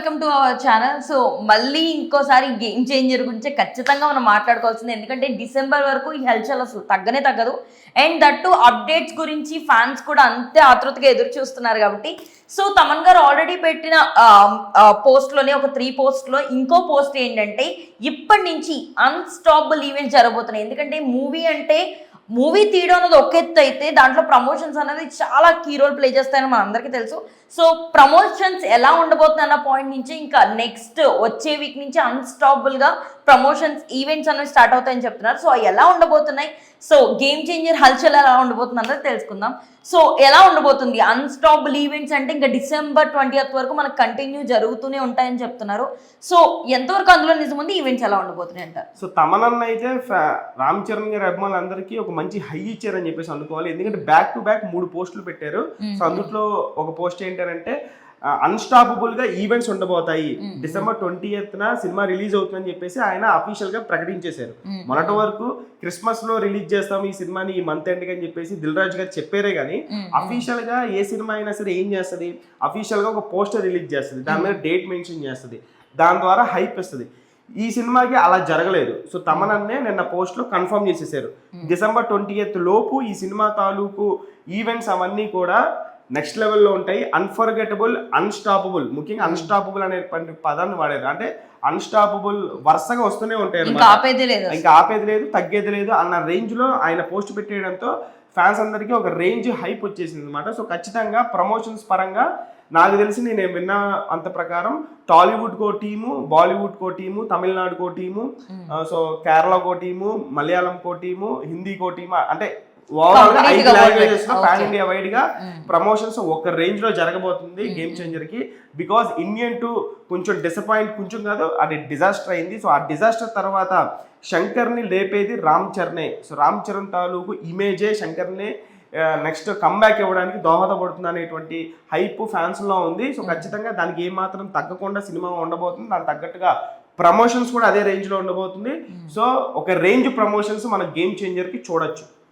Welcome to our channel so మళ్ళీ ఇంకోసారి game changer గురించి ఖచ్చితంగా మనం మాట్లాడుకోవాల్సింది. ఎందుకంటే డిసెంబర్ వరకు ఈ హల్చల్ అసలు తగ్గనే తగ్గదు. అండ్ దట్టు అప్డేట్స్ గురించి ఫ్యాన్స్ కూడా అంతే ఆతృతగా ఎదురు చూస్తున్నారు కాబట్టి. సో తమన్ గారు ఆల్రెడీ పెట్టిన పోస్ట్లోనే ఒక త్రీ పోస్ట్లో ఇంకో పోస్ట్ ఏంటంటే ఇప్పటి నుంచి అన్స్టాపబుల్ ఈవెంట్స్ జరగబోతున్నాయి. ఎందుకంటే మూవీ అంటే మూవీ తీయడం అనేది ఒక ఎత్తు అయితే దాంట్లో ప్రమోషన్స్ అనేది చాలా కీ రోల్ ప్లే చేస్తాయని మన అందరికీ తెలుసు. సో ప్రమోషన్స్ ఎలా ఉండబోతుంది అన్న పాయింట్ నుంచి ఇంకా నెక్స్ట్ వచ్చే వీక్ నుంచి అన్స్టాపబుల్గా ప్రమోషన్స్ ఈవెంట్స్ అనేవి స్టార్ట్ అవుతాయని చెప్తున్నారు. సో అవి ఎలా ఉండబోతున్నాయి? సో గేమ్ చేంజర్ హల్చల్ ఎలా ఉండబోతుంది అన్నది తెలుసుకుందాం. సో ఎలా ఉండబోతుంది? అన్స్టాపబుల్ ఈవెంట్స్ అంటే ఇంకా డిసెంబర్ ట్వంటీ వరకు మనకు కంటిన్యూ జరుగుతూనే ఉంటాయని చెప్తున్నారు. సో ఎంతవరకు అందులో నిజం ఉంది? ఈవెంట్స్ ఎలా ఉండబోతున్నాయి అంటారు సో తమనన్న అయితే రామ్ చరణ్ గారి అభిమానులందరికీ ఒక మంచి హై ఇచ్చారని చెప్పేసి అనుకోవాలి. ఎందుకంటే బ్యాక్ టు బ్యాక్ మూడు పోస్టులు పెట్టారు. సో అందులో ఒక పోస్ట్ ఏంటంటే అన్స్టాపబుల్గా ఈవెంట్స్ ఉండబోతాయి. డిసెంబర్ ట్వంటీ న సినిమా రిలీజ్ అవుతుందని చెప్పేసి ఆయన అఫీషియల్గా ప్రకటించేశారు. మొన్నటి వరకు క్రిస్మస్లో రిలీజ్ చేస్తాం ఈ సినిమాని ఈ మంత్ ఎండ్ అని చెప్పేసి దిల్ రాజు గారు చెప్పారే కానీ అఫీషియల్గా ఏ సినిమా అయినా సరే ఏం చేస్తుంది? అఫీషియల్గా ఒక పోస్టర్ రిలీజ్ చేస్తుంది. దాని మీద డేట్ మెన్షన్ చేస్తుంది. దాని ద్వారా హైప్ ఇస్తుంది ఈ సినిమాకి అలా జరగలేదు. సో తమనన్నే నిన్న పోస్ట్లో కన్ఫర్మ్ చేసేసారు. డిసెంబర్ ట్వంటీ లోపు ఈ సినిమా తాలూకు ఈవెంట్స్ అవన్నీ కూడా నెక్స్ట్ లెవెల్లో ఉంటాయి. Unforgettable unstoppable. ముఖ్యంగా అన్స్టాపబుల్ అనేటువంటి పదాన్ని వాడారు. అంటే అన్స్టాపబుల్ వరుసగా వస్తూనే ఉంటాయి ఇంకా. ఆపేదే లేదు. ఇంకా ఆపేది లేదు తగ్గేది లేదు అన్న రేంజ్లో ఆయన పోస్ట్ పెట్టేయడంతో ఫ్యాన్స్ అందరికీ ఒక రేంజ్ హైప్ వచ్చేసింది అనమాట సో ఖచ్చితంగా ప్రమోషన్స్ పరంగా నాకు తెలిసి నేను విన్న అంత ప్రకారం టాలీవుడ్ కో టీము బాలీవుడ్ కో టీము తమిళనాడు కో టీము ఆ, సో కేరళ కో టీము మలయాళం కో టీము హిందీ కో టీము అంటే ఓవరాల్గా Complete ఐదు లాంగ్వేజెస్లో okay. పాన్ ఇండియా వైడ్గా ప్రమోషన్స్ ఒక రేంజ్లో జరగబోతుంది గేమ్ చేంజర్కి. బికాస్ ఇండియన్ టు కొంచెం డిసప్పాయింట్ కొంచెం కాదు అది డిజాస్టర్ అయింది. సో ఆ డిజాస్టర్ తర్వాత శంకర్ని లేపేది రామ్ చరణే. సో రామ్ చరణ్ తాలూకు ఇమేజే శంకర్ని నెక్స్ట్ కమ్బ్యాక్ ఇవ్వడానికి దోహదపడుతుంది అనేటువంటి హైప్ ఫ్యాన్స్లో ఉంది. సో ఖచ్చితంగా దానికి ఏ మాత్రం తగ్గకుండా సినిమా ఉండబోతుంది. దానికి తగ్గట్టుగా ప్రమోషన్స్ కూడా అదే రేంజ్లో ఉండబోతుంది. సో ఒక రేంజ్ ప్రమోషన్స్ మన గేమ్ చేంజర్కి చూడొచ్చు.